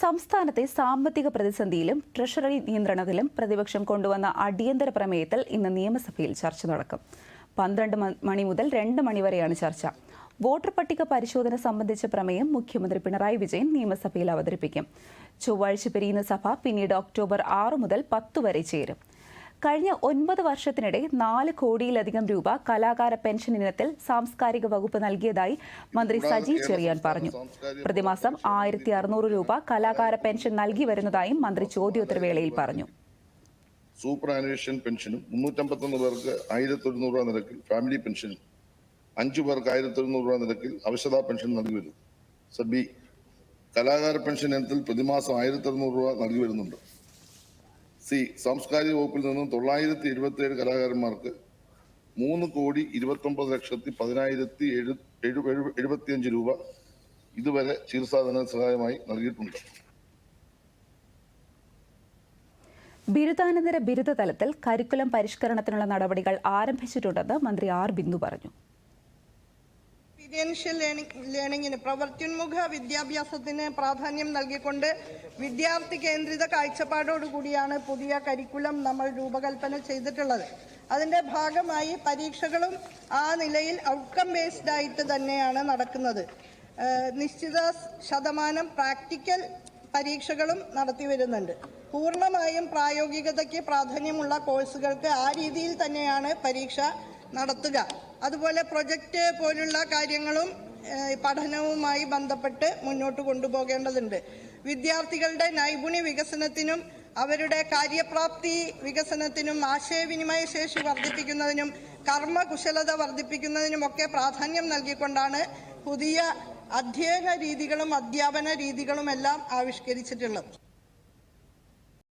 സംസ്ഥാനത്തെ സാമ്പത്തിക പ്രതിസന്ധിയിലും ട്രഷറി നിയന്ത്രണത്തിലും പ്രതിപക്ഷം കൊണ്ടുവന്ന അടിയന്തര പ്രമേയത്തിൽ ഇന്ന് നിയമസഭയിൽ ചർച്ച നടക്കും പന്ത്രണ്ട് മണി മുതൽ രണ്ട് മണിവരെയാണ് ചർച്ച. വോട്ടർ പട്ടിക പരിശോധന സംബന്ധിച്ച പ്രമേയം മുഖ്യമന്ത്രി പിണറായി വിജയൻ നിയമസഭയിൽ അവതരിപ്പിക്കും. ചൊവ്വാഴ്ച പിരിയുന്ന സഭ പിന്നീട് ഒക്ടോബർ ആറ് മുതൽ പത്ത് വരെ ചേരും. കഴിഞ്ഞ ഒൻപത് വർഷത്തിനിടെ നാല് കോടിയിലധികം രൂപ കലാകാര പെൻഷൻ ഇനത്തിൽ സാംസ്കാരിക വകുപ്പ് നൽകിയതായി മന്ത്രി സജി ചെറിയാൻ പറഞ്ഞു. പ്രതിമാസം ആയിരത്തി അറുന്നൂറ് രൂപ കലാകാര പെൻഷൻ നൽകി വരുന്നതായും മന്ത്രി ചോദ്യോത്തരവേളയിൽ പറഞ്ഞു. സൂപ്പർ ആനുവേഷൻ പെൻഷനും മുന്നൂറ്റമ്പത്തൊന്ന് പേർക്ക് ആയിരത്തി ഒരുന്നൂറ് രൂപ നിരക്കിൽ ഫാമിലി പെൻഷനും അഞ്ചു പേർക്ക് ആയിരത്തി ഒരുന്നൂറ് രൂപ നിരക്കിൽ അവശതാ പെൻഷൻ നൽകി വരും സബി കലാകാര പെൻഷൻ ഇനത്തിൽ പ്രതിമാസം ആയിരത്തി അറുന്നൂറ് രൂപ നൽകി വരുന്നുണ്ട്. സി സാംസ്കാരിക വകുപ്പിൽ നിന്നും തൊള്ളായിരത്തി എഴുപത്തിയേഴ് കലാകാരന്മാർക്ക് മൂന്ന് കോടി ഇരുപത്തൊമ്പത് ലക്ഷത്തി പതിനായിരത്തി എഴു- എഴുപത്തിയഞ്ച് രൂപ ഇതുവരെ ചികിത്സാധന സഹായമായി നൽകിയിട്ടുണ്ട്. ബിരുദാനന്തര ബിരുദ തലത്തിൽ കരിക്കുലം പരിഷ്കരണത്തിനുള്ള നടപടികൾ ആരംഭിച്ചിട്ടുണ്ടെന്ന് മന്ത്രി ആർ ബിന്ദു പറഞ്ഞു. എക്സ്പീരിയൻഷ്യൽ ലേണിംഗ് ലേണിംഗിന് പ്രവൃത്യുന്മുഖ വിദ്യാഭ്യാസത്തിന് പ്രാധാന്യം നൽകിക്കൊണ്ട് വിദ്യാർത്ഥി കേന്ദ്രിത കാഴ്ചപ്പാടോടുകൂടിയാണ് പുതിയ കരിക്കുലം നമ്മൾ രൂപകൽപ്പന ചെയ്തിട്ടുള്ളത്. അതിന്റെ ഭാഗമായി പരീക്ഷകളും ആ നിലയിൽ ഔട്ട്കം ബേസ്ഡ് ആയിട്ട് തന്നെയാണ് നടക്കുന്നത്. നിശ്ചിത ശതമാനം പ്രാക്ടിക്കൽ പരീക്ഷകളും നടത്തി വരുന്നുണ്ട്. പൂർണമായും പ്രായോഗികതയ്ക്ക് പ്രാധാന്യമുള്ള കോഴ്സുകൾക്ക് ആ രീതിയിൽ തന്നെയാണ് പരീക്ഷ നടത്തുക. അതുപോലെ പ്രൊജക്റ്റ് പോലുള്ള കാര്യങ്ങളും പഠനവുമായി ബന്ധപ്പെട്ട് മുന്നോട്ട് കൊണ്ടുപോകേണ്ടതുണ്ട്. വിദ്യാർത്ഥികളുടെ നൈപുണ്യ വികസനത്തിനും അവരുടെ കാര്യപ്രാപ്തി വികസനത്തിനും ആശയവിനിമയ ശേഷി വർദ്ധിപ്പിക്കുന്നതിനും കർമ്മകുശലത വർദ്ധിപ്പിക്കുന്നതിനുമൊക്കെ പ്രാധാന്യം നൽകിക്കൊണ്ടാണ് പുതിയ അധ്യയന രീതികളും അധ്യാപന രീതികളും എല്ലാം ആവിഷ്കരിച്ചിട്ടുള്ളത്.